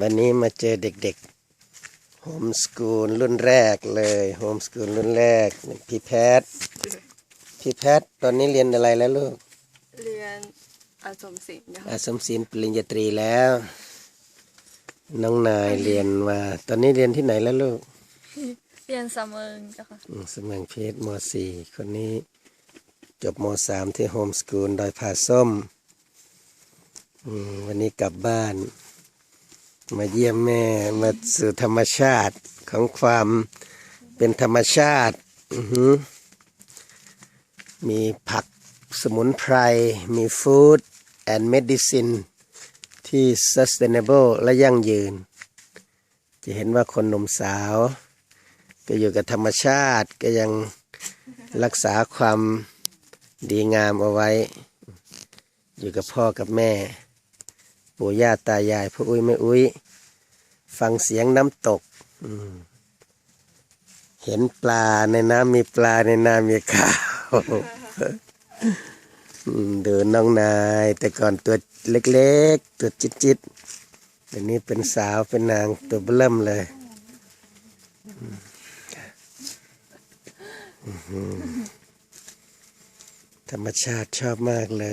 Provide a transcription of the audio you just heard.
วันนี้มาเจอเด็กๆโฮมสกูลรุ่นแรกเลยโฮมสกูลรุ่นแรก พี่แพท พี่แพท ตอนนี้เรียนอะไรแล้วลูก เรียนอาสมศิลป์นะคะอาสมศิลป์ปริญญาตรีแล้ว น้องนายเรียนว่าตอนนี้เรียนที่ไหนแล้วลูก เรียนเสมิงจ้ะค่ะอืมสมังเพชรมสี่คนนี้ จบมสามที่โฮมสกูลดอยผาส้มอืมวันนี้กลับบ้าน มาเยี่ยมแม่มาสู่ธรรมชาติของความเป็นธรรมชาติมีผักสมุนไพร มีฟู้ดแอนด์เมดิซินที่ sustainable และยั่งยืน จะเห็นว่าคนหนุ่มสาว ก็อยู่กับธรรมชาติก็ยังรักษาความดีงามเอาไว้ อยู่กับพ่อกับแม่ ปู่ย่าตายายพ่ออุ้ยแม่อุ้ย ฟังเสียงน้ำตกเห็นปลาในน้ำมีปลาในน้ำมีข้าวอืมดูน้องนาย แต่ก่อนตัวเล็กๆ ตัวจิตๆเดี๋ยวนี้เป็นสาวเป็นนางตัวเบิ่มเลยธรรมชาติชอบมากเลย